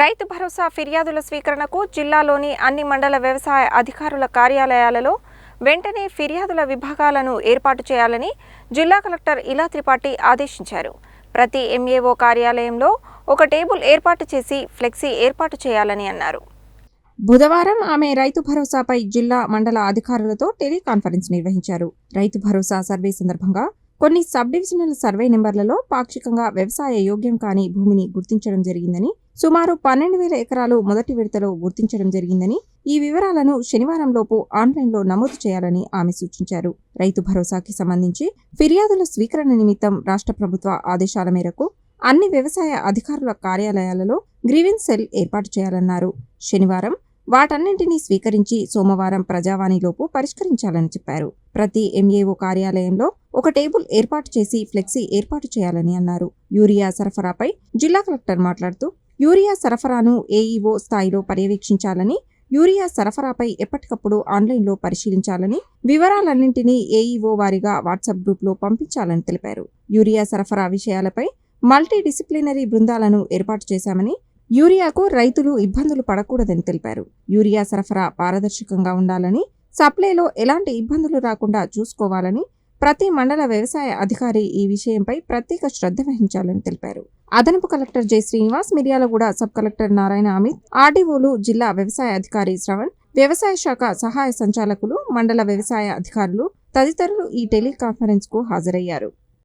రైతు భరోసా ఫిర్యాదుల స్వీకరణకు జిల్లాలోని అన్ని మండల వ్యవసాయ అధికారుల కార్యాలయాలలో వెంటనే ఫిర్యాదుల విభాగాలను ఏర్పాటు చేయాలని జిల్లా కలెక్టర్ ఇలా త్రిపాఠి ఆదేశించారు. ప్రతి ఎంఏఓ కార్యాలయంలో ఒక టేబుల్ ఏర్పాటు చేసి ఫ్లెక్సీ ఏర్పాటు చేయాలని అన్నారు. బుధవారం ఆమె రైతు భరోసాపై జిల్లా మండల అధికారులతో టెలికాన్ఫరెన్స్ నిర్వహించారు. రైతు భరోసా సర్వే సందర్భంగా కొన్ని సబ్ డివిజనల్ సర్వే నెంబర్లలో పాక్షికంగా వ్యవసాయ యోగ్యం కాని భూమిని గుర్తించడం జరిగిందని సుమారు పన్నెండు వేల ఎకరాలు మొదటి విడతలో గుర్తించడం జరిగిందని ఈ వివరాలను శనివారం లోపు ఆన్లైన్లో నమోదు చేయాలని ఆమె సూచించారు. రైతు భరోసాకి సంబంధించి ఫిర్యాదుల స్వీకరణ నిమిత్తం రాష్ట్ర ప్రభుత్వ ఆదేశాల మేరకు అన్ని వ్యవసాయ అధికారుల కార్యాలయాలలో గ్రీవెన్స్ సెల్ ఏర్పాటు చేయాలన్నారు. శనివారం వాటన్నింటినీ స్వీకరించి సోమవారం ప్రజావాణిలోపు పరిష్కరించాలని చెప్పారు. ప్రతి ఎంఏఓ కార్యాలయంలో ఒక టేబుల్ ఏర్పాటు చేసి ఫ్లెక్సీ ఏర్పాటు చేయాలని అన్నారు. యూరియా సరఫరాపై జిల్లా కలెక్టర్ మాట్లాడుతూ యూరియా సరఫరాను ఏఈఓ స్థాయిలో పర్యవేక్షించాలని యూరియా సరఫరాపై ఎప్పటికప్పుడు ఆన్లైన్లో పరిశీలించాలని వివరాలన్నింటినీ ఏఈఓ వారిగా వాట్సాప్ గ్రూప్లో పంపించాలని తెలిపారు. యూరియా సరఫరా విషయాలపై మల్టీ డిసిప్లినరీ బృందాలను ఏర్పాటు చేశామని యూరియాకు రైతులు ఇబ్బందులు పడకూడదని తెలిపారు. యూరియా సరఫరా పారదర్శకంగా ఉండాలని సప్లైలో ఎలాంటి ఇబ్బందులు రాకుండా చూసుకోవాలని ప్రతి మండల వ్యవసాయ అధికారి ఈ విషయంపై ప్రత్యేక శ్రద్ధ వహించాలని తెలిపారు. అదనపు collector J Srinivas Miryalaguda sub collector Narayana Amit ఆర్డీఓలు జిల్లా వ్యవసాయ అధికారి శ్రవణ్ వ్యవసాయ శాఖ సహాయ సంచాలకులు మండల వ్యవసాయ అధికారులు తదితరులు ఈ టెలికాన్ఫరెన్స్కు హాజరయ్యారు.